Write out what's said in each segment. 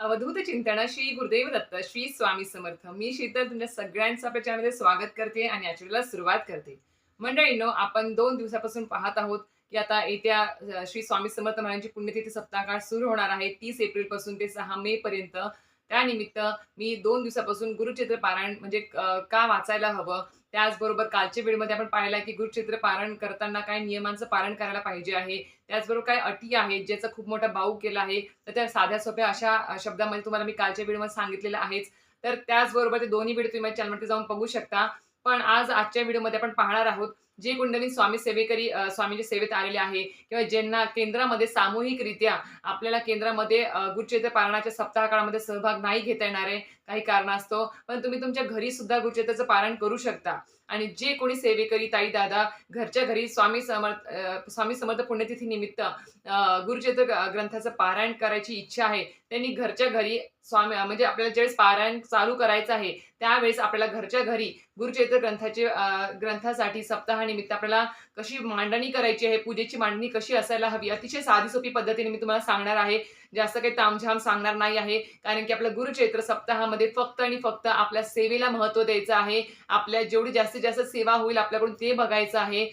अवधूत चिंतन श्री गुरुदेव दत्त श्री स्वामी समर्थ. मी शीतल तुमच्या सगळ्यांचं आपल्या चॅनलमध्ये स्वागत करते आणि आचरणेला सुरुवात करते. मंडळींनो आपण दोन दिवसापासून पाहत आहोत की आता येत्या श्री स्वामी समर्थ महाराजांची पुण्यतिथी सप्ताहकाळ सुरू होणार आहे तीस एप्रिलपासून ते सहा मे पर्यंत. त्यानिमित्त मी दोन दिवसापासून गुरुचित्र पारायण म्हणजे का वाचायला हवं? त्याचबरोबर कालच्या वेळेमध्ये आपण पाहिला की गुरुचित्र पारण करताना काय नियमांचं पालन करायला पाहिजे आहे. त्याचबरोबर काय अटी आहेत ज्याचा खूप मोठा भाऊ केला आहे. तर त्या साध्या सोप्या अशा शब्दामध्ये तुम्हाला मी कालच्या व्हिडिओमध्ये सांगितलेलं आहेच. तर त्याचबरोबर ते दोन्ही व्हिडिओ तुम्ही माझ्या चॅनलवरती जाऊन बघू शकता. पण आज आजच्या व्हिडिओमध्ये आपण पाहणार आहोत जे कुंडली स्वामी सेवेकरी अ, स्वामींच्या सेवेत आलेले आहे किंवा ज्यांना केंद्रामध्ये सामूहिकरित्या आपल्याला केंद्रामध्ये गुरुचेत्र गुरुचरित्र पारायणाच्या सप्ताह काळामध्ये सहभाग नाही घेता येणार आहे काही कारणास्तव पण तुम्ही तुमच्या घरी सुद्धा गुरुचरित्राचं पारायण करू शकता. आणि जे कोणी सेवेकरी ताई दादा घरच्या घरी स्वामी समर्थ स्वामी समर्थ पुण्यतिथी निमित्त गुरुचेत्र गुरुचरित्र ग्रंथाचं पारायण करायची इच्छा आहे त्यांनी घरच्या घरी स्वामी म्हणजे आपल्याला ज्यावेळेस पारायण चालू करायचं आहे त्यावेळेस आपल्याला घरच्या घरी गुरुचरित्र ग्रंथाचे ग्रंथासाठी सप्ताह निमित्त आपल्याला कशी मांडणी करायची आहे पूजेची मांडणी कशी असायला हवी? अतिशय साधी सोपी पद्धतीने मी तुम्हाला सांगणार आहे. जास्त काही तामझाम सांगणार नाही आहे. कारण की आपल्या गुरुचैत्र सप्ताहामध्ये फक्त आणि फक्त आपल्या सेवेला महत्त्व द्यायचं आहे. आपल्या जेवढी जास्तीत जास्त सेवा होईल आपल्याकडून ते बघायचं आहे.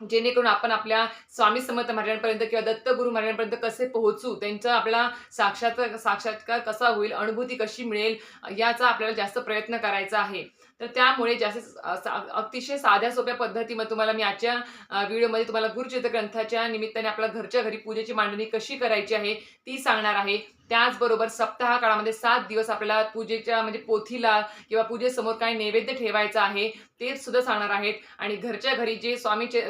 जेणेकरून आपण आपल्या स्वामी समर्थ महाराजांपर्यंत किंवा दत्तगुरु महाराजांपर्यंत कसे पोहोचू त्यांचा आपला साक्षात साक्षात्कार कसा होईल अनुभूती कशी मिळेल याचा आपल्याला जास्त प्रयत्न करायचा आहे. तर त्यामुळे जास्त अतिशय साध्या सोप्या पद्धतीमध्ये तुम्हाला मी आजच्या व्हिडिओमध्ये तुम्हाला गुरुचित्र ग्रंथाच्या निमित्ताने आपल्या घरच्या घरी पूजेची मांडणी कशी करायची आहे ती सांगणार आहे. त्याचबरोबर सप्ताह काळामध्ये सात दिवस आपल्याला पूजेच्या म्हणजे पोथीला किंवा पूजेसमोर काय नैवेद्य ठेवायचं आहे ते सुद्धा सांगणार आहेत. आणि घरच्या घरी जे स्वामीचे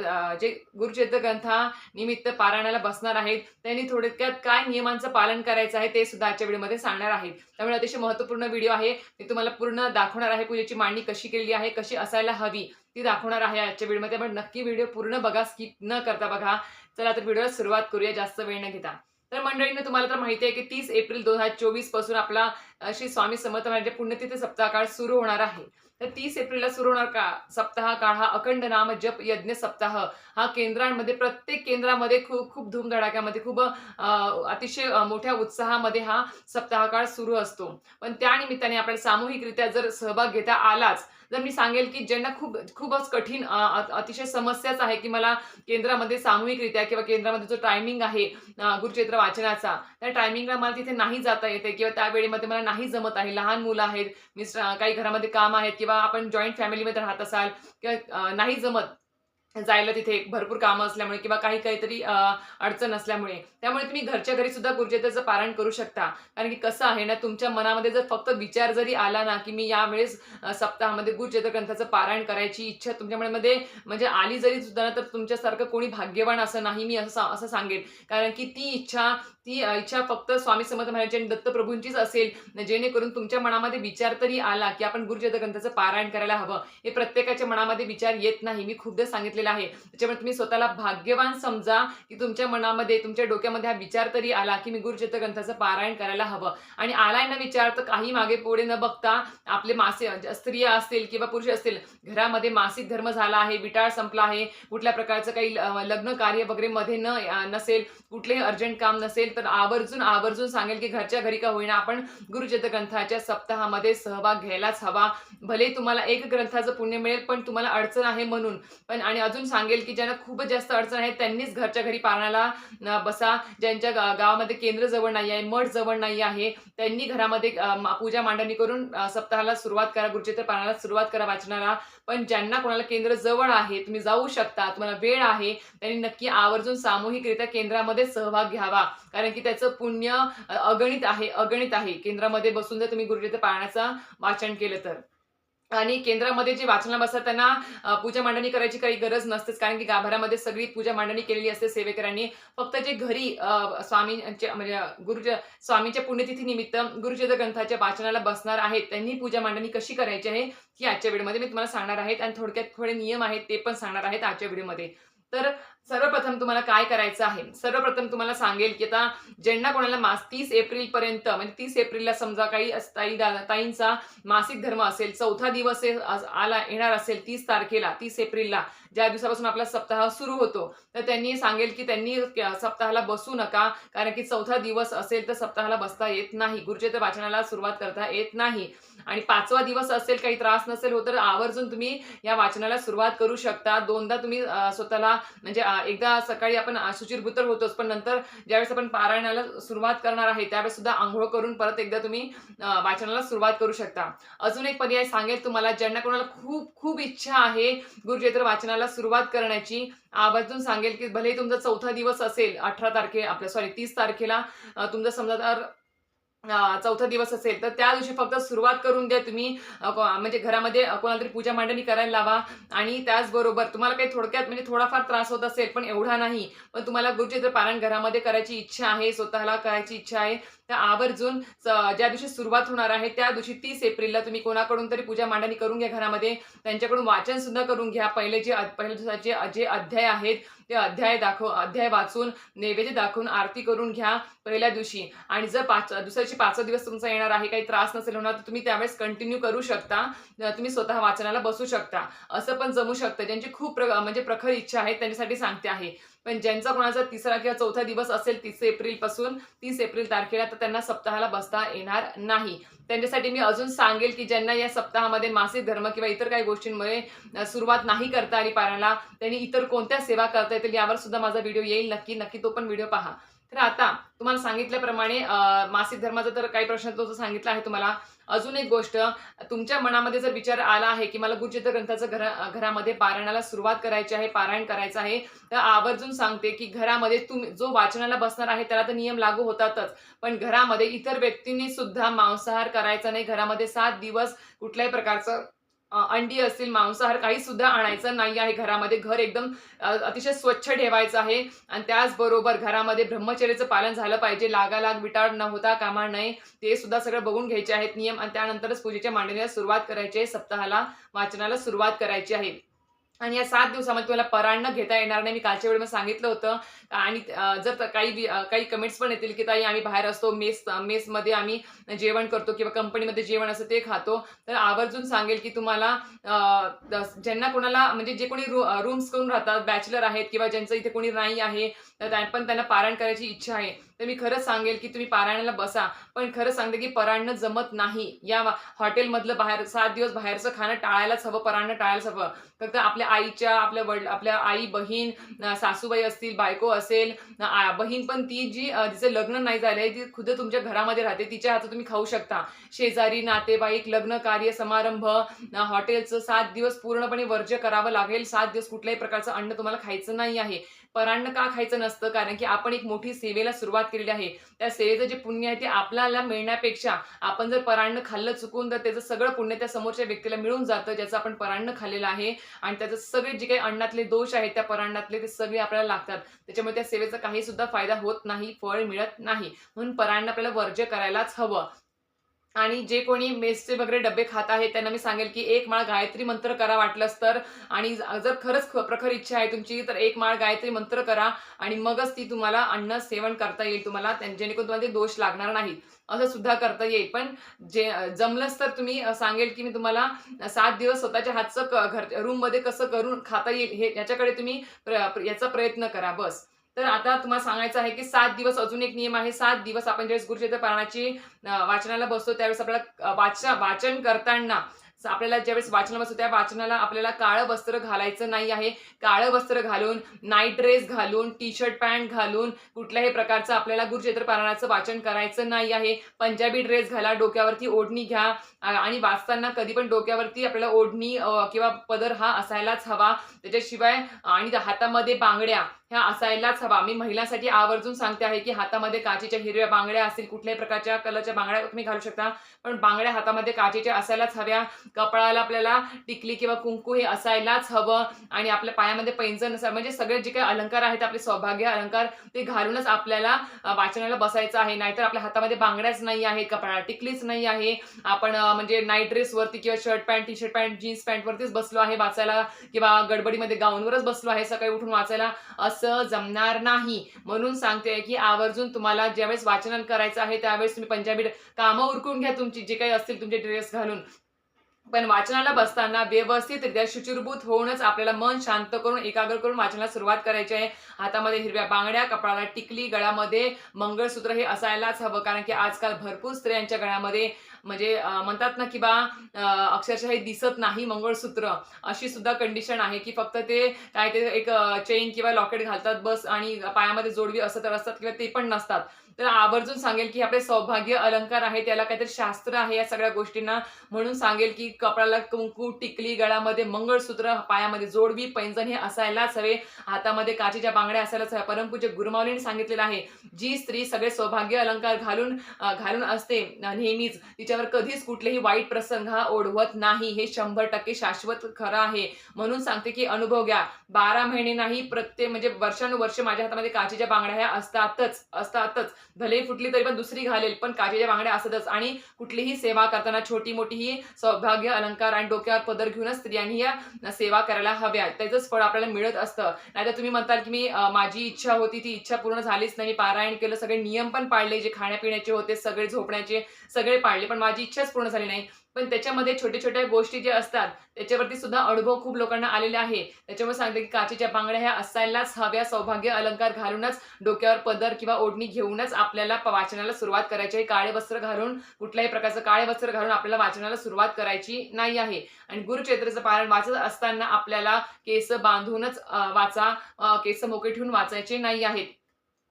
जे गुरुचरित्र ग्रंथा निमित्त पारायणाला बसणार आहेत त्यांनी थोडक्यात काय नियमांचं पालन करायचं आहे ते सुद्धा आजच्या व्हिडिओमध्ये सांगणार आहेत. त्यामुळे अतिशय महत्त्वपूर्ण व्हिडिओ आहे. मी तुम्हाला पूर्ण दाखवणार आहे पूजेची मांडणी कशी केलेली आहे कशी असायला हवी ती दाखवणार आहे आजच्या व्हिडिओमध्ये पण नक्की व्हिडिओ पूर्ण बघा स्किप न करता बघा. चला तर व्हिडिओला सुरुवात करूया. जास्त वेळ न घेता. तर मंडळींना तुम्हाला तर माहिती आहे की तीस एप्रिल दोन हजार चोवीसपासून आपला श्री स्वामी समर्थ महाराजांच्या पुण्यतिथी सप्ताह काळ सुरू होणार आहे. तर तीस एप्रिलला सुरू होणार का सप्ताह काळ हा अखंड नाम जप यज्ञ सप्ताह. हा केंद्रांमध्ये प्रत्येक केंद्रामध्ये खूप खूप धूमधडाक्यामध्ये खूप अतिशय मोठ्या उत्साहामध्ये हा सप्ताह काळ सुरू असतो. पण त्या निमित्ताने आपल्याला सामूहिकरित्या जर सहभाग घेता आलाच जर मी सांगेल की ज्यांना खूप खूपच कठीण अतिशय समस्याच आहे की मला केंद्रामध्ये सामूहिकरित्या किंवा केंद्रामध्ये जो टायमिंग आहे अ, वाचनाचा त्या टायमिंगला मला तिथे नाही जाता येते किंवा त्या वेळेमध्ये मला नाही जमत आहे. लहान मुलं आहेत मिस्टर काही घरामध्ये काम आहेत किंवा आपण जॉईंट फॅमिलीमध्ये राहत असाल किंवा नाही जमत जायला तिथे भरपूर कामं असल्यामुळे किंवा काही काहीतरी अडचण असल्यामुळे. त्यामुळे तुम्ही घरच्या घरी सुद्धा गुरुचरित्राचं पारायण करू शकता. कारण की कसं आहे ना तुमच्या मनामध्ये जर फक्त विचार जरी आला ना की मी यावेळेस सप्ताहामध्ये गुरुजेत ग्रंथाचं पारायण करायची इच्छा तुमच्या मनामध्ये म्हणजे आली जरी सुद्धा ना तर तुमच्यासारखं कोणी भाग्यवान असं नाही मी असं असं सांगेन. कारण की ती इच्छा ती इच्छा फक्त स्वामी समर्थ महाराज आणि दत्तप्रभूंचीच असेल. जेणेकरून तुमच्या मनामध्ये विचार तरी आला की आपण गुरुजेत ग्रंथाचं पारायण करायला हवं. हे प्रत्येकाच्या मनामध्ये विचार येत नाही. मी खूपदा घेतलेला आहे. त्याच्यामुळे तुम्ही स्वतःला भाग्यवान समजा की तुमच्या मनामध्ये तुमच्या डोक्यामध्ये हा विचार तरी आला की मी गुरुचित्र ग्रंथाचं पारायण करायला हवं. आणि आलाय ना विचार तर काही मागे पुढे न बघता आपले मासे स्त्रिया असतील किंवा पुरुष असतील घरामध्ये मासिक धर्म झाला आहे विटाळ संपला आहे कुठल्या प्रकारचं काही लग्न कार्य वगैरे मध्ये न नसेल कुठलेही अर्जंट काम नसेल तर आवर्जून आवर्जून सांगेल की घरच्या घरी का होईना आपण गुरुचित्र ग्रंथाच्या सप्ताहामध्ये सहभाग घ्यायलाच हवा. भले तुम्हाला एक ग्रंथाचं पुण्य मिळेल पण तुम्हाला अडचण आहे म्हणून. पण आणि अजून सांगेल की ज्यांना खूपच जास्त अडचण आहे त्यांनीच घरच्या घरी पारणाला बसा. ज्यांच्या गावामध्ये केंद्र जवळ नाही आहे मठ जवळ नाही आहे त्यांनी घरामध्ये पूजा मांडणी करून सप्ताहाला सुरुवात करा गुरुचित्र पारणाला सुरुवात करा वाचनाला. पण ज्यांना कोणाला केंद्र जवळ आहे तुम्ही जाऊ शकता तुम्हाला वेळ आहे त्यांनी नक्की आवर्जून सामूहिकरित्या केंद्रामध्ये सहभाग घ्यावा. कारण की त्याचं पुण्य अगणित आहे अगणित आहे. केंद्रामध्ये बसून जर तुम्ही गुरुचित्र पाळण्याचं वाचन केलं तर. आणि केंद्रामध्ये जे वाचना बसतात त्यांना पूजा मांडणी करायची काही गरज नसतेच. कारण की गाभाऱ्यामध्ये सगळी पूजा मांडणी केलेली असते सेवेकरांनी फक्त जे घरी स्वामींच्या म्हणजे गुरु स्वामींच्या पुण्यतिथी निमित्त गुरुचरित्र ग्रंथाच्या वाचनाला बसणार आहेत त्यांनी पूजा मांडणी कशी करायची आहे ही आजच्या व्हिडिओमध्ये मी तुम्हाला सांगणार आहेत आणि थोडक्यात थोडे नियम आहेत ते पण सांगणार आहेत आजच्या व्हिडिओमध्ये तर सर्वप्रथम तुम्हाला काय करायचं आहे? सर्वप्रथम तुम्हाला सांगेल की आता ज्यांना कोणाला मास तीस एप्रिल पर्यंत म्हणजे तीस एप्रिलला समजा काही ताई ताईंचा मासिक धर्म असेल चौथा दिवस आला येणार असेल तीस तारखेला तीस एप्रिलला ज्या दिवसापासून आपला सप्ताह सुरू होतो तर त्यांनी सांगेल की त्यांनी सप्ताहाला बसू नका कारण की चौथा दिवस असेल तर सप्ताहाला बसता येत नाही गुरुचरित्र वाचनाला सुरुवात करता येत नाही. आणि पाचवा दिवस असेल काही त्रास नसेल हो तर आवर्जून तुम्ही या वाचनाला सुरुवात करू शकता. दोनदा तुम्ही स्वतःला म्हणजे एकदा सकाळी आपण शुचिरभूतर होतोच पण नंतर ज्यावेळेस आपण पारायणाला सुरुवात करणार आहे त्यावेळेस सुद्धा आंघोळ करून परत एकदा तुम्ही वाचनाला सुरुवात करू शकता. अजून एक पर्याय सांगेल तुम्हाला ज्यांना कोणाला खूप खूप इच्छा आहे गुरुचरित्र वाचनाला सुरुवात करण्याची आवर्जून सांगेल की भले तुमचा चौथा दिवस असेल अठरा तारखे आपल्या सॉरी तीस तारखेला तुमचा समजा तर चौथा दिवस असेल तर त्या दिवशी फक्त सुरुवात करून द्या तुम्ही. म्हणजे घरामध्ये कोणाला तरी पूजा मांडणी करायला लावा. आणि त्याचबरोबर तुम्हाला काही थोडक्यात म्हणजे थोडाफार त्रास होत असेल पण एवढा नाही. पण तुम्हाला गुरुचित्र पारायण घरामध्ये करायची इच्छा आहे स्वतःला करायची इच्छा आहे. तर आवर्जून ज्या दिवशी सुरुवात होणार आहे त्या दिवशी तीस एप्रिलला तुम्ही कोणाकडून तरी पूजा मांडणी करून घ्या घरामध्ये. त्यांच्याकडून वाचन सुद्धा करून घ्या. पहिले जे पहिल्या दिवसाचे जे अध्याय आहेत ते अध्याय दाखव अध्याय वाचून नैवेद्य दाखवून आरती करून घ्या पहिल्या दिवशी. आणि जर पाच दुसऱ्या दिवशी पाचवा दिवस तुमचा येणार आहे काही त्रास नसेल होणार तर तुम्ही त्यावेळेस कंटिन्यू करू शकता. तुम्ही स्वतः वाचनाला बसू शकता. असं पण जमू शकतं. ज्यांची खूप प्र म्हणजे प्रखर इच्छा आहे त्यांच्यासाठी सांगते आहे. पण ज्यांचा कोणाचा तिसरा किंवा चौथा दिवस असेल तीस एप्रिलपासून तीस एप्रिल तारखेला तर त्यांना सप्ताहाला बसता येणार नाही. त्यांच्यासाठी मी अजून सांगेल की ज्यांना या सप्ताहामध्ये मासिक धर्म किंवा इतर काही गोष्टींमुळे सुरुवात नाही करता आली पारायणाला त्यांनी इतर कोणत्या सेवा करता येतील यावर सुद्धा माझा व्हिडिओ येईल. नक्की नक्की तो पण व्हिडिओ पहा. तर आता तुम्हाला सांगितल्याप्रमाणे मासिक धर्माचा तर काही प्रश्न तो सांगितला आहे तुम्हाला. अजून एक गोष्ट तुमच्या मनामध्ये जर विचार आला आहे की मला गुरुचित्र ग्रंथाचं घरा घरामध्ये पारायणाला सुरुवात करायची आहे पारायण करायचं आहे तर आवर्जून सांगते की घरामध्ये तुम्ही जो वाचनाला बसणार आहे त्याला तर नियम लागू होतातच. पण घरामध्ये इतर व्यक्तींनी सुद्धा मांसाहार करायचा नाही. घरामध्ये सात दिवस कुठल्याही प्रकारचं अंडी असतील मांसाहार काही सुद्धा आणायचं नाही आहे. घरामध्ये घर एकदम अतिशय स्वच्छ ठेवायचं आहे. आणि त्याचबरोबर घरामध्ये ब्रह्मचर्याचं पालन झालं पाहिजे. लागालाग विटाळ न होता कामा नये. ते सुद्धा सगळं बघून घ्यायचे आहेत नियम. आणि त्यानंतरच पूजेच्या मांडणीला सुरुवात करायची आहे. सप्ताहाला वाचनाला सुरुवात करायची आहे. आणि या सात दिवसामध्ये तुम्हाला पराण न घेता येणार नाही. मी कालच्या वेळेमध्ये सांगितलं होतं. आणि जर काही काही कमेंट्स पण येतील की ताई आम्ही बाहेर असतो मेस मेसमध्ये आम्ही जेवण करतो किंवा कंपनीमध्ये जेवण असं ते खातो. तर आवर्जून सांगेल की तुम्हाला ज्यांना कोणाला म्हणजे जे कोणी रूम्स करून राहतात बॅचलर आहेत किंवा ज्यांचं इथे कोणी नाही आहे तर त्या- पण त्यांना पारायण करायची इच्छा आहे. तर मी खरंच सांगेल की तुम्ही पारायणाला बसा पण खरं सांगते की परायणं जमत नाही. या हॉटेलमधलं बाहेर सात दिवस बाहेरचं खाणं टाळायलाच हवं परायणं टाळायलाच हवं. फक्त आपल्या आईच्या आपल्या वडील आपल्या आई बहीण सासूबाई असतील बायको असेल बहीण पण ती जी तिचं लग्न नाही झालंय ती खुद तुमच्या घरामध्ये राहते तिच्या हातात तुम्ही खाऊ शकता. शेजारी नातेवाईक लग्न कार्य समारंभ हॉटेलचं सात दिवस पूर्णपणे वर्ज्य करावं लागेल. सात दिवस कुठल्याही प्रकारचं अन्न तुम्हाला खायचं नाही आहे. परान्न का खायचं नसतं? कारण की आपण एक मोठी सेवेला सुरुवात केलेली आहे. त्या सेवेचं जे पुण्य आहे ते आपल्याला मिळण्यापेक्षा आपण जर परांड खाल्लं चुकून तर त्याचं सगळं पुण्य त्या समोरच्या व्यक्तीला मिळून जातं ज्याचं आपण परांड खाल्लेलं आहे. आणि त्याचं सगळे जे काही अन्नातले दोष आहेत त्या परांडातले ते सगळे आपल्याला लागतात. त्याच्यामुळे त्या सेवेचा काही सुद्धा फायदा होत नाही फळ मिळत नाही. म्हणून परांड आपल्याला वर्ज्य करायलाच हवं. आणि जे कोणी मेसचे वगैरे डबे खात आहेत त्यांना मी सांगेल की एक माळ गायत्री मंत्र करा वाटलंच तर. आणि जर खरंच ख- प्रखर इच्छा आहे तुमची तर एक माळ गायत्री मंत्र करा. आणि मगच ती तुम्हाला अन्न सेवन करता येईल तुम्हाला जेणेकरून तुम्हाला ते दोष लागणार नाहीत. असं सुद्धा करता येईल. पण जे जमलंच तर तुम्ही सांगेल की मी तुम्हाला सात दिवस स्वतःच्या हातचं क- घर रूममध्ये कसं करून खाता येईल हे याच्याकडे तुम्ही प्र- याचा प्रयत्न करा. बस. तर आता तुम्हाला सांगायचं आहे की सात दिवस अजून एक नियम आहे. सात दिवस आपण ज्यावेळेस गुरुचरित्र पारायणाची वाचनाला बसतो त्यावेळेस आपल्याला वाचा वाचन करताना आपल्याला ज्यावेळेस वाचनाला बसतो त्या वाचनाला आपल्याला काळं वस्त्र घालायचं नाही आहे. काळं वस्त्र घालून नाईट ड्रेस घालून टी शर्ट पॅन्ट घालून कुठल्याही प्रकारचं आपल्याला गुरुचेत्र पारायणाचं वाचन करायचं नाही आहे. पंजाबी ड्रेस घाला डोक्यावरती ओढणी घ्या आणि वाचताना कधी पण डोक्यावरती आपल्याला ओढणी किंवा पदर हा असायलाच हवा. त्याच्याशिवाय आणि हातामध्ये बांगड्या ह्या असायलाच हवा. मी महिलांसाठी आवर्जून सांगते आहे की हातामध्ये काचेच्या हिरव्या बांगड्या असतील कुठल्याही प्रकारच्या कलरच्या बांगड्या तुम्ही घालू शकता. पण बांगड्या हातामध्ये काचेच्या असायलाच हव्या. कपाळाला आपल्याला टिकली किंवा कुंकू हे असायलाच हवं. आणि आपल्या पायामध्ये पैंजण नसावं म्हणजे सगळे जे काही अलंकार आहेत आपले सौभाग्य अलंकार ते घालूनच आपल्याला वाचनाला बसायचं आहे. नाहीतर आपल्या हातामध्ये बांगड्याच नाही आहे कपाळाला टिकलीच नाही आहे. आपण म्हणजे नाईट ड्रेस वरती किंवा shirt pant T shirt pant jeans pant वरतीच बसलो आहे वाचायला किंवा गडबडीमध्ये गाऊनवरच बसलो आहे सकाळी उठून वाचायला. असं जमणार नाही. म्हणून सांगते की आवर्जून तुम्हाला ज्यावेळेस वाचन करायचं आहे त्यावेळेस तुम्ही पंजाबी कामं उरकून घ्या तुमची जे काही असतील तुमचे ड्रेस घालून. पण वाचनाला बसताना व्यवस्थितरित्या शुचिरभूत होऊनच आपल्याला मन शांत करून एकाग्र करून वाचनाला सुरुवात करायची आहे. हातामध्ये हिरव्या बांगड्या कपाळाला टिकली गळ्यामध्ये मंगळसूत्र हे असायलाच हवं. कारण की आजकाल भरपूर स्त्रियांच्या गळ्यामध्ये म्हणजे म्हणतात ना की बा अक्षरशः हे दिसत नाही मंगळसूत्र. अशी सुद्धा कंडिशन आहे की फक्त ते काय ते एक चेन किंवा लॉकेट घालतात बस आणि पायामध्ये जोडवी असं तर असतात किंवा ते पण नसतात. तर आवर्जून सांगेल की आपले सौभाग्य अलंकार आहे त्याला काहीतरी शास्त्र आहे या सगळ्या गोष्टींना. म्हणून सांगेल की कपड्याला कुंकू टिकली गळामध्ये मंगळसूत्र पायामध्ये जोडवी पैंजण हे असायलाच हवे. हातामध्ये काचेच्या बांगड्या असायलाच हव्या. जे गुरुमावलीने सांगितलेलं आहे जी स्त्री सगळे सौभाग्य अलंकार घालून घालून असते नेहमीच तिच्यावर कधीच कुठलेही वाईट प्रसंग हा ओढवत नाही. हे शंभर टक्के शाश्वत खरं आहे. म्हणून सांगते की अनुभव घ्या. बारा महिने नाही प्रत्येक म्हणजे वर्षानुवर्ष माझ्या हातामध्ये काचेच्या बांगड्या ह्या असतातच असतातच. भले फुटली तरी पण दुसरी घालेल पण काचेच्या बांगड्या असतच. आणि कुठलीही सेवा करताना छोटी मोठी ही सौभाग्य अलंकार आणि डोक्यावर पदर घेऊनच स्त्रियांनी या सेवा करायला हव्या. त्याचंच फळ आपल्याला मिळत असतं. नाहीतर तुम्ही म्हणताल की मी माझी इच्छा होती ती इच्छा पूर्ण झालीच नाही. पारायण केलं सगळे नियम पण पाळले जे खाण्यापिण्याचे होते सगळे झोपण्याचे सगळे पाळले पण माझी इच्छाच पूर्ण झाली नाही. पण त्याच्यामध्ये छोट्या छोट्या गोष्टी ज्या असतात त्याच्यावरती सुद्धा अनुभव खूप लोकांना आलेले आहे. त्याच्यामुळे सांगते की काचेच्या बांगड्या ह्या असायलाच हव्या. सौभाग्य अलंकार घालूनच डोक्यावर पदर किंवा ओढणी घेऊनच आपल्याला वाचनाला सुरुवात करायची आहे. काळे वस्त्र घालून कुठल्याही प्रकारचं काळे वस्त्र घालून आपल्याला वाचनाला सुरुवात करायची नाही आहे. आणि गुरुचैत्राचं पारायण वाचत असताना आपल्याला केस बांधूनच वाचा केस मोके ठेवून वाचायचे नाही आहेत.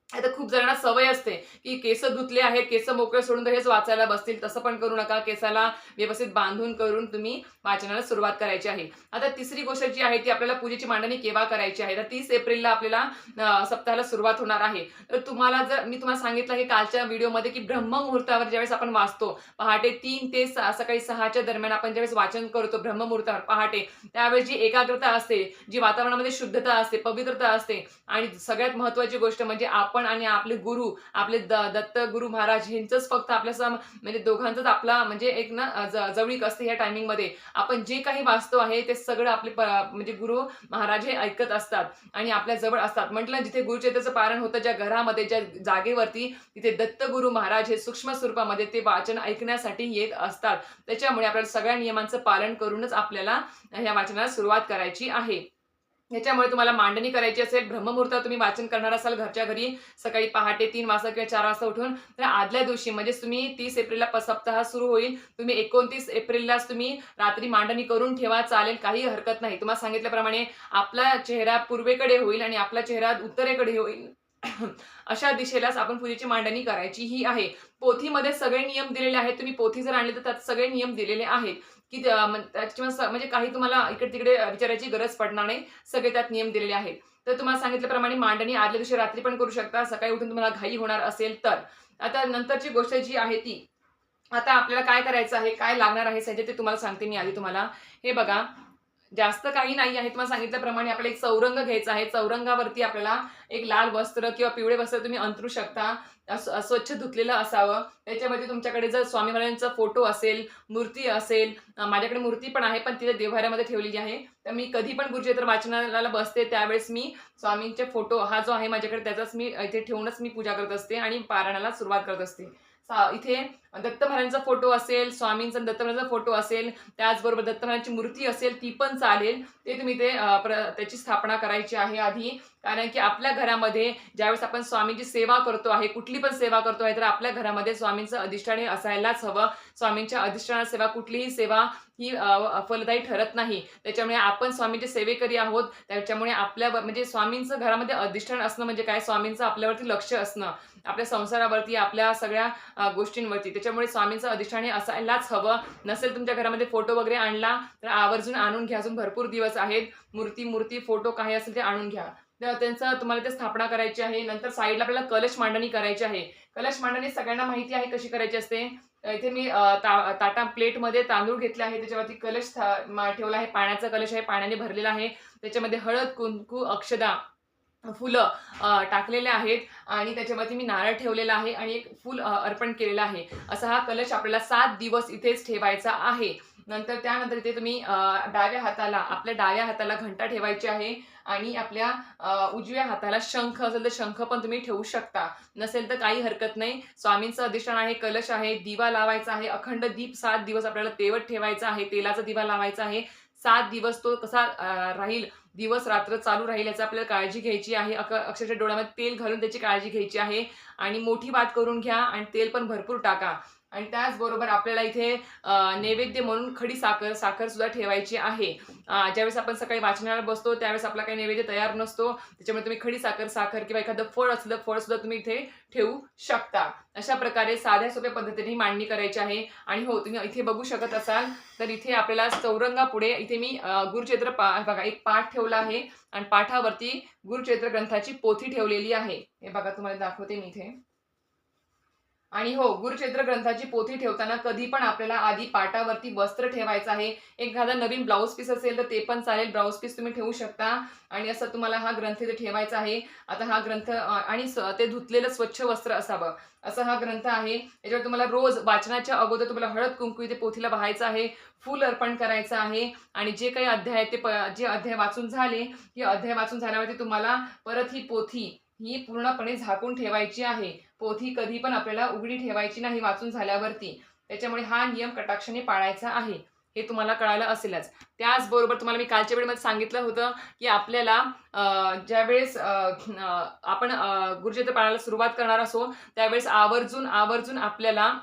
आता खूप जणांना सवय असते की केस धुतले आहेत केस मोकळे सोडून तर हेच वाचायला बसतील. तसं पण करू नका केसाला व्यवस्थित बांधून करून तुम्ही वाचनाला सुरुवात करायची आहे. आता तिसरी गोष्ट जी आहे ती आपल्याला पूजेची मांडणी केव्हा करायची आहे? तर तीस एप्रिलला आपल्याला सप्ताहाला सुरुवात होणार आहे. तर तुम्हाला जर मी तुम्हाला सांगितलं की कालच्या व्हिडिओमध्ये की ब्रह्ममुहूर्तावर ज्यावेळेस आपण वाचतो पहाटे तीन ते सहा सकाळी सहाच्या दरम्यान आपण ज्यावेळेस वाचन करतो ब्रह्ममुहूर्तावर पहाटे त्यावेळेस जी एकाग्रता असते जी वातावरणामध्ये शुद्धता असते पवित्रता असते आणि सगळ्यात महत्वाची गोष्ट म्हणजे आपण आणि आपले गुरु आपले द- दत्त गुरु महाराज यांचंच फक्त आपल्या सम म्हणजे दोघांचंच आपला म्हणजे एक ना जवळीक असते या टायमिंगमध्ये आपण जे काही वाचतो आहे ते सगळं आपले म्हणजे गुरु महाराज हे ऐकत असतात आणि आपल्या जवळ असतात. म्हटलं जिथे गुरुचरित्राचं पारण होतं ज्या घरामध्ये ज्या जागेवरती तिथे दत्त गुरु महाराज हे सूक्ष्म स्वरूपामध्ये ते वाचन ऐकण्यासाठी येत असतात. त्याच्यामुळे आपल्याला सगळ्या नियमांचं पालन करूनच आपल्याला ह्या वाचनाला सुरुवात करायची आहे. याच्यामुळे तुम्हाला मांडणी करायची असेल ब्रह्ममुहूर्त तुम्ही वाचन करणार असाल घरच्या घरी सकाळी पहाटे तीन वाजता किंवा चार वाजता उठून तर आदल्या दिवशी म्हणजे तुम्ही तीस एप्रिलला प- सप्ताह सुरू होईल तुम्ही एकोणतीस एप्रिललाच तुम्ही रात्री मांडणी करून ठेवा चालेल काही हरकत नाही. तुम्हाला सांगितल्याप्रमाणे आपला चेहरा पूर्वेकडे होईल आणि आपला चेहरा उत्तरेकडे होईल. अशा दिशेलाच आपण पूजेची मांडणी करायची ही आहे. पोथीमध्ये सगळे नियम दिलेले आहेत. तुम्ही पोथी जर आणली तर त्यात सगळे नियम दिलेले आहेत. की म्हणजे काही तुम्हाला इकडे तिकडे विचारायची गरज पडणार नाही. सगळे त्यात नियम दिलेले आहेत. तर तुम्हाला सांगितल्याप्रमाणे मांडणी आदल्या दिवशी रात्री पण करू शकता. सकाळी उठून तुम्हाला घाई होणार असेल तर. आता नंतरची गोष्ट जी आहे ती आता आपल्याला काय करायचं आहे काय लागणार आहे सध्या ते तुम्हाला सांगते मी आधी तुम्हाला. हे बघा जास्त काही नाही आहे. तुम्हाला सांगितल्याप्रमाणे आपल्याला एक चौरंग घ्यायचा आहे. चौरंगावरती आपल्याला एक लाल वस्त्र किंवा पिवळे वस्त्र तुम्ही अंतरू शकता. स्वच्छ धुतलेलं असावं. त्याच्यामध्ये तुमच्याकडे जर स्वामी महाराजांचा फोटो असेल मूर्ती असेल माझ्याकडे मूर्ती पण आहे पण तिथे देवघरामध्ये ठेवलेली आहे. तर मी कधी पण गुरुचरित्र वाचनाला बसते. त्यावेळेस मी स्वामींचे फोटो हा जो आहे माझ्याकडे त्याचाच मी इथे ठेवूनच मी पूजा करत असते आणि पारायणाला सुरुवात करत असते. सा- इथे दत्त महाराजांचा फोटो असेल स्वामींचा दत्त महाराजांचा फोटो असेल त्याचबरोबर दत्त महाराजांची मूर्ती असेल ती पण चालेल. ते तुम्ही ते प्र- त्याची स्थापना करायची आहे आधी. कारण की आपल्या घरामध्ये ज्यावेळेस आपण स्वामींची सेवा करतो आहे कुठली पण सेवा करतो आहे तर आपल्या घरामध्ये स्वामींचं अधिष्ठान हे असायलाच हवं. स्वामींच्या अधिष्ठाना सेवा कुठलीही सेवा ही फलदायी ठरत नाही. त्याच्यामुळे आपण स्वामींचे सेवेकरी आहोत. त्याच्यामुळे आपल्या म्हणजे स्वामींचं घरामध्ये अधिष्ठान असणं म्हणजे काय? स्वामींचं आपल्यावरती लक्ष असणं. आपल्या संसारावरती आपल्या सगळ्या गोष्टींवरती. त्याच्यामुळे स्वामींचं अधिष्ठान हे असायलाच हवं. नसेल तुमच्या घरामध्ये फोटो वगैरे आणला तर आवर्जून आणून घ्या. अजून भरपूर दिवस आहेत. मूर्ती मूर्ती फोटो काही असेल ते आणून घ्या. त्यांचं तुम्हाला ते स्थापना करायची आहे. नंतर साईडला आपल्याला कलश मांडणी करायची आहे. कलश मांडणी सगळ्यांना माहिती आहे कशी करायची असते. इथे मी ता- ताटा प्लेटमध्ये तांदूळ घेतले आहे. त्याच्यावरती कलश ठेवला आहे. पाण्याचा कलश आहे. पाण्याने भरलेला आहे. त्याच्यामध्ये हळद कुंकू अक्षदा फुलं टाकलेले आहेत आणि त्याच्यावरती मी नारळ ठेवलेला आहे आणि एक फुल अर्पण केलेलं आहे. असा हा कलश आपल्याला सात दिवस इथेच ठेवायचा आहे. नंतर त्यानंतर इथे तुम्ही डाव्या हाताला आपल्या डाव्या हाताला घंटा ठेवायची आहे आणि आपल्या उजव्या हाताला शंख असेल तर शंख पण तुम्ही ठेवू शकता. नसेल तर काही हरकत नाही. स्वामींचं अधिष्ठान आहे कलश आहे दिवा लावायचा आहे. अखंड दीप सात दिवस आपल्याला तेवत ठेवायचा आहे तेलाचा दिवा लावायचा आहे. सात दिवस तो कसा राहील दिवस रात्र चालू राहील याचा आपल्याला काळजी घ्यायची आहे. अक अक्षरशः डोळ्यामध्ये तेल घालून त्याची काळजी घ्यायची आहे. आणि मोठी बात करून घ्या आणि तेल पण भरपूर टाका. आणि त्याचबरोबर आपल्याला इथे नैवेद्य म्हणून खडी साखर साखर सुद्धा ठेवायची आहे. ज्यावेळेस आपण सकाळी वाचनाला बसतो त्यावेळेस आपला काही नैवेद्य तयार नसतो. त्याच्यामुळे तुम्ही खडी साखर साखर किंवा एखादं फळ असलं फळ सुद्धा तुम्ही इथे ठेवू शकता. अशा प्रकारे साध्या सोप्या पद्धतीने ही मांडणी करायची आहे. आणि हो तुम्ही इथे बघू शकत असाल तर इथे आपल्याला चौरंगापुढे इथे मी गुरुचेत्र पा बघा एक पाठ ठेवला आहे. आणि पाठावरती गुरुचेत्र ग्रंथाची पोथी ठेवलेली आहे. हे बघा तुम्हाला दाखवते मी इथे. आणि हो गुरुक्षेत्र ग्रंथाची पोथी ठेवताना कधी पण आपल्याला आधी पाटावरती वस्त्र ठेवायचं आहे. एखादा नवीन ब्लाऊज पीस असेल तर ते पण चालेल. ब्लाऊज पीस तुम्ही ठेवू शकता. आणि असं तुम्हाला हा ग्रंथ इथे ठेवायचा आहे. आता हा ग्रंथ आणि स- ते धुतलेलं स्वच्छ वस्त्र असावं. असा हा ग्रंथ आहे. याच्यावर तुम्हाला रोज वाचनाच्या अगोदर तुम्हाला हळद कुंकू इथे पोथीला व्हायचं आहे. फुल अर्पण करायचं आहे. आणि जे काही अध्याय आहेत ते प- जे अध्याय वाचून झाले की अध्याय वाचून झाल्यावरती तुम्हाला परत ही पोथी ही पूर्णपणे झाकून ठेवायची आहे. पोथी कधी पण आपल्याला उघडी ठेवायची नाही वाचून झाल्यावरती. त्याच्यामुळे हा नियम कटाक्षाने पाळायचा आहे. हे तुम्हाला कळालं असेलच. त्याचबरोबर तुम्हाला मी कालच्या वेळेमध्ये सांगितलं होतं की आपल्याला ज्यावेळेस आपण अं, गुरुचरित्र पाळायला सुरुवात करणार असो त्यावेळेस आवर्जून आवर्जून आपल्याला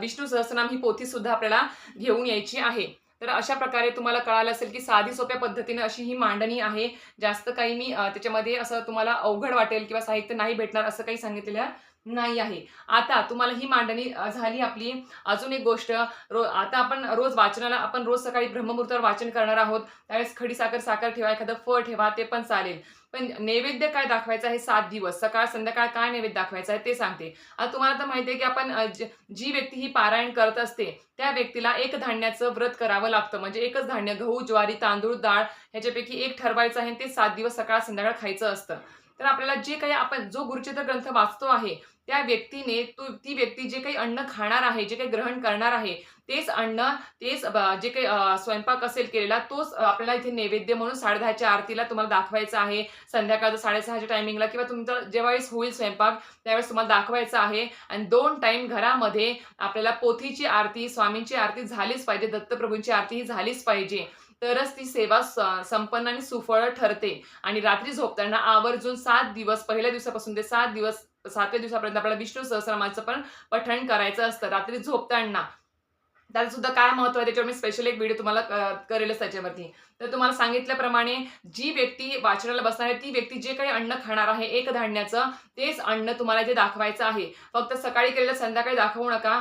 विष्णू सहस्रनाम ही पोथी सुद्धा आपल्याला घेऊन यायची आहे. तर अशा प्रकारे तुम्हाला कळालं असेल की साधी सोप्या पद्धतीने अशी ही मांडणी आहे. जास्त काही मी त्याच्यामध्ये असं तुम्हाला अवघड वाटेल किंवा साहित्य नाही भेटणार असं काही सांगितलेलं नाही आहे. आता तुम्हाला ही मांडणी झाली आपली. अजून एक गोष्ट रो आता आपण रोज वाचनाला आपण रोज सकाळी ब्रह्ममुहूर्तावर वाचन करणार आहोत. त्यावेळेस खडी साखर साखर ठेवा एखादं फळ ठेवा ते पण चालेल. पण नैवेद्य काय दाखवायचं आहे? सात दिवस. सकाळ संध्याकाळ काय नैवेद्य दाखवायचं आहे ते सांगते. आता तुम्हाला तर माहिती आहे की आपण जी व्यक्ती ही पारायण करत असते त्या व्यक्तीला एक धान्याचं व्रत करावं लागतं. म्हणजे एकच धान्य गहू ज्वारी तांदूळ डाळ ह्याच्यापैकी एक ठरवायचं आहे ते सात दिवस सकाळ संध्याकाळ खायचं असतं. तर आपल्याला जे काही आपण जो गुरुचित्र ग्रंथ वाचतो आहे त्या व्यक्तीने तो ती व्यक्ती जे काही अन्न खाणार आहे जे काही ग्रहण करणार आहे तेच अन्न तेच जे काही स्वयंपाक असेल केलेला तोच आपल्याला इथे नैवेद्य म्हणून साडेदहाच्या आरतीला तुम्हाला दाखवायचा आहे. संध्याकाळचं साडेसहाच्या टायमिंगला किंवा तुमचा ज्यावेळेस होईल स्वयंपाक त्यावेळेस तुम्हाला दाखवायचा आहे. आणि दोन टाईम घरामध्ये आपल्याला पोथीची आरती स्वामींची आरती झालीच पाहिजे दत्तप्रभूंची आरती ही झालीच पाहिजे. तरच ती सेवा संपन्न आणि सुफळ ठरते. आणि रात्री झोपताना आवर्जून सात दिवस पहिल्या दिवसापासून ते सात दिवस सातव्या दिवसापर्यंत आपल्याला विष्णू सहस्रनामाचं पण पठण करायचं असतं. रात्री झोपताना. त्याला सुद्धा काय महत्त्व आहे? त्याच्यावर मी स्पेशल एक व्हिडिओ तुम्हाला करेलच त्याच्यावरती. तर तुम्हाला सांगितल्याप्रमाणे जी व्यक्ती वाचनाला बसणार आहे ती व्यक्ती जे काही अन्न खाणार आहे एक धान्याचं तेच अन्न तुम्हाला इथे दाखवायचं आहे. फक्त सकाळी केलेलं संध्याकाळी दाखवू नका.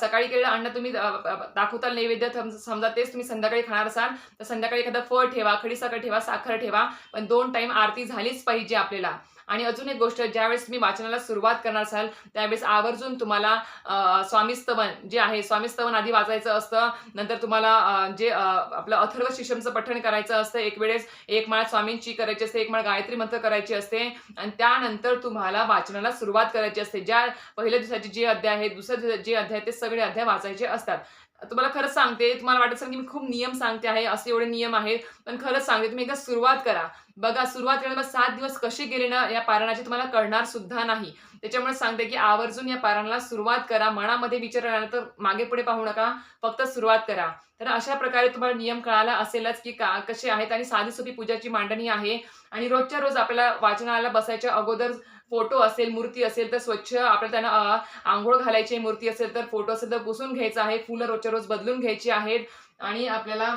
सकाळी केलेलं अन्न तुम्ही दाखवताल नैवेद्य समजा तेच तुम्ही संध्याकाळी खाणार असाल तर संध्याकाळी एखादं फळ ठेवा खडीसाखर ठेवा साखर ठेवा पण दोन टाईम आरती झालीच पाहिजे आपल्याला. आणि अजून एक गोष्ट ज्यावेळेस तुम्ही वाचनाला सुरुवात करणार असाल त्यावेळेस आवर्जून तुम्हाला स्वामीस्तवन जे आहे स्वामीस्तवन आधी वाचायचं असतं. नंतर तुम्हाला जे आपलं अथर्व शिशमचं पठण करायचं असतं. एक वेळेस एक माळ स्वामींची करायची असते एक माळ गायत्री मंत्र करायची असते. आणि त्यानंतर तुम्हाला वाचनाला सुरुवात करायची असते. ज्या पहिल्या दिवसाचे जे अध्याय आहेत दुसऱ्या दिवसाचे जे अध्याय ते सगळे अध्याय वाचायचे असतात. तुम्हाला खरंच सांगते तुम्हाला वाटत असेल की मी खूप नियम सांगते आहे असे एवढे नियम आहेत. पण खरंच सांगते तुम्ही एकदा सुरुवात करा. बघा सुरुवात केल्यानंतर सात दिवस कसे गेले ना या पारायणाचे तुम्हाला कळणार सुद्धा नाही. त्याच्यामुळे सांगते की आवर्जून या पारायणाला सुरुवात करा. मनामध्ये विचार आल्यानंतर मागे पुढे पाहू नका फक्त सुरुवात करा. तर अशा प्रकारे तुम्हाला नियम कळाला असेलच की का कसे आहेत आणि साधी सोपी पूजाची मांडणी आहे. आणि रोजच्या रोज आपल्याला वाचनाला बसायच्या अगोदर फोटो असेल मूर्ती असेल तर स्वच्छ आपल्याला त्यांना आंघोळ घालायची मूर्ती असेल तर फोटो असेल तर पुसून घ्यायचा आहे. फुलं रोजच्या रोज बदलून घ्यायची आहेत. आणि आपल्याला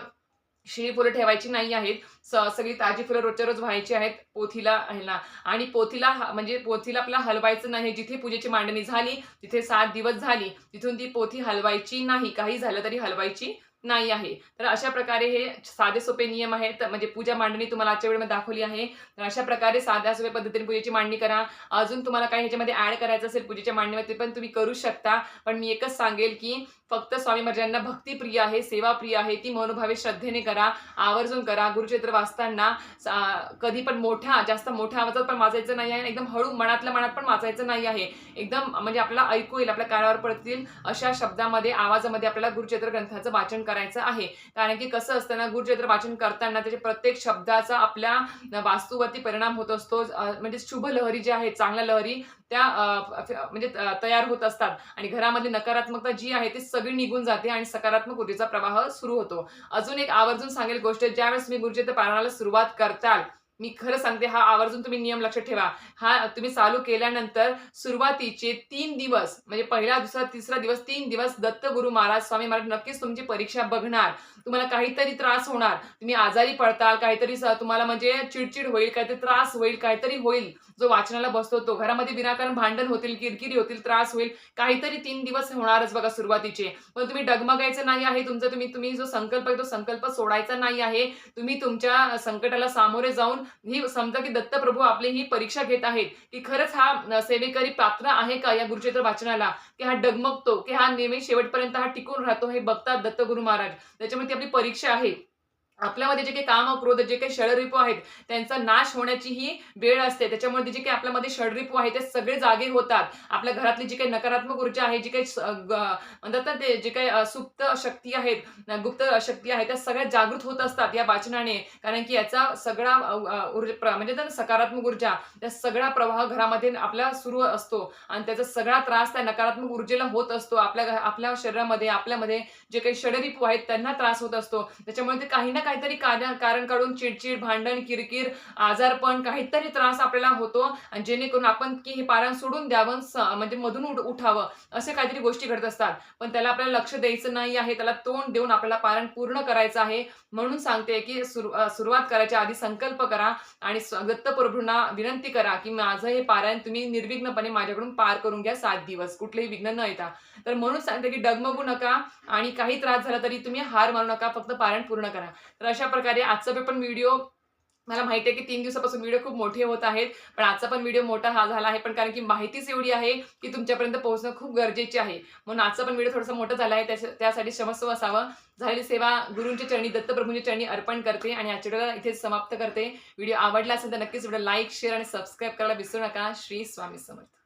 शिळी फुलं ठेवायची नाही आहेत. स- सगळी ताजी फुलं रोजच्या रोज व्हायची आहेत. पोथीला ह्याला आणि पोथीला म्हणजे पोथीला आपला हलवायचं नाही. जिथे पूजेची मांडणी झाली तिथे सात दिवस झाली तिथून ती पोथी हलवायची नाही. काही झालं तरी हलवायची नाही आहे. तर अशा प्रकारे हे साधे सोपे नियम आहेत. म्हणजे पूजा मांडणी तुम्हाला आजच्या वेळेमध्ये दाखवली आहे. तर अशा प्रकारे साध्या सोप्या पद्धतीने पूजेची मांडणी करा. अजून तुम्हाला काही ह्याच्यामध्ये ऍड करायचं असेल पूजेच्या मांडणीमध्ये पण तुम्ही करू शकता. पण मी एकच सांगेल की फक्त स्वामी महाराजांना भक्तीप्रिय आहे सेवाप्रिय आहे ती मनोभावे श्रद्धेने करा आवर्जून करा. गुरुचरित्र वाचताना कधी पण मोठ्या जास्त मोठ्या आवाजात पण वाचायचं नाही आहे. एकदम हळू मनातल्या मनात पण वाचायचं नाही आहे. एकदम म्हणजे आपल्याला ऐकू येईल आपल्या कानावर पडतील अशा शब्दामध्ये आवाजामध्ये आपल्याला गुरुचित्र ग्रंथाचं वाचन करायचं आहे. कारण की कसं असतं ना गुरुचरित्र वाचन करताना त्याच्या प्रत्येक शब्दाचा आपल्या वास्तूवरती परिणाम होत असतो. म्हणजे शुभ लहरी ज्या आहेत चांगल्या लहरी त्या म्हणजे तयार होत असतात. आणि घरामधली नकारात्मकता जी आहे ती सगळी निघून जाते आणि सकारात्मक ऊर्जेचा प्रवाह सुरू होतो. अजून एक आवर्जून सांगेल गोष्ट ज्यावेळेस तुम्ही गुरुचरित्र पारणाला सुरुवात करताल मी खरं सांगते हा आवर्जून तुम्ही नियम लक्षात ठेवा. हा तुम्ही चालू केल्यानंतर सुरुवातीचे तीन दिवस म्हणजे पहिला दुसरा तिसरा दिवस तीन दिवस दत्त गुरु महाराज स्वामी महाराज नक्कीच तुमची परीक्षा बघणार. तुम्हाला काहीतरी त्रास होणार. तुम्ही आजारी पडताल काहीतरी तुम्हाला म्हणजे चिडचिड होईल काहीतरी त्रास होईल काहीतरी होईल. जो वाचनाला बसतो तो घरामध्ये विनाकारण भांडण होतील किरकिरी होतील त्रास होईल काहीतरी तीन दिवस होणारच बघा सुरुवातीचे. पण तुम्ही डगमगायचं नाही आहे तुमचा तुम्ही तुम्ही जो संकल्प आहे तो संकल्प सोडायचा नाही आहे. तुम्ही तुमच्या संकटाला सामोरे जाऊन ही समजा की दत्तप्रभू आपली ही परीक्षा घेत आहेत की खरंच हा सेवेकरी पात्र आहे का या गुरुचरित्र वाचनाला? की हा डगमगतो की हा नेहमी शेवटपर्यंत हा टिकून राहतो हे बघतात दत्तगुरु महाराज. त्याच्यामुळे ती आपली परीक्षा आहे. आपल्यामध्ये जे काही काम क्रोध जे काही षडरिपू आहेत त्यांचा नाश होण्याची ही वेळ असते. त्याच्यामुळे जे काही आपल्यामध्ये षडरिपू आहे ते सगळे जागे होतात. आपल्या घरातली जी काही नकारात्मक ऊर्जा आहे जी काही म्हणतात ना ते जे काही सुप्त शक्ती आहेत गुप्त शक्ती आहेत त्या सगळ्या जागृत होत असतात या वाचनाने. कारण की याचा सगळा ऊर्जा प्र- म्हणजे त्या सकारात्मक ऊर्जा त्या सगळा प्रवाह घरामध्ये आपला सुरू असतो. आणि त्याचा सगळा त्रास त्या नकारात्मक ऊर्जेला होत असतो. आपल्या घ- आपल्या शरीरामध्ये आपल्यामध्ये जे काही षडरिपू आहेत त्यांना त्रास होत असतो. त्याच्यामुळे ते काही ना काहीतरी कारण कारण काढून चिडचिड भांडण किरकिर आजारपण काहीतरी त्रास आपल्याला होतो. आणि जेणेकरून आपण की हे पारायण सोडून द्यावं म्हणजे मधून उठ- उठावं असे काहीतरी गोष्टी घडत असतात. पण त्याला आपल्याला लक्ष द्यायचं नाही आहे. त्याला तोंड देऊन आपल्याला पारायण पूर्ण करायचं आहे. म्हणून सांगते की सुरुवात करायच्या आधी संकल्प करा आणि दत्तप्रभूंना विनंती करा की माझं हे पारायण तुम्ही निर्विघ्नपणे माझ्याकडून पार करून घ्या. सात दिवस कुठलेही विघ्न न येता. तर म्हणून सांगते की डगमगू नका आणि काही त्रास झाला तरी तुम्ही हार मारू नका. फक्त पारायण पूर्ण करा. तर अशा प्रकारे आजचा पण व्हिडिओ मला माहिती आहे की तीन दिवसापासून व्हिडिओ खूप मोठे होत आहेत पण आजचा पण व्हिडिओ मोठा हा झाला आहे पण कारण की माहितीच एवढी आहे की तुमच्यापर्यंत पोहोचणं खूप गरजेचे आहे. म्हणून आजचा पण व्हिडिओ थोडासा मोठा झाला आहे त्याच्या- त्यासाठी क्षमस्व असावं. झालेली सेवा गुरूंच्या चरणी दत्तप्रभूंच्या चरणी अर्पण करते आणि आजच्या व्हिडिओला इथेच समाप्त करते. व्हिडिओ आवडला असेल तर नक्कीच व्हिडिओ लाईक शेअर आणि सबस्क्राईब करायला विसरू नका. श्री स्वामी समर्थ.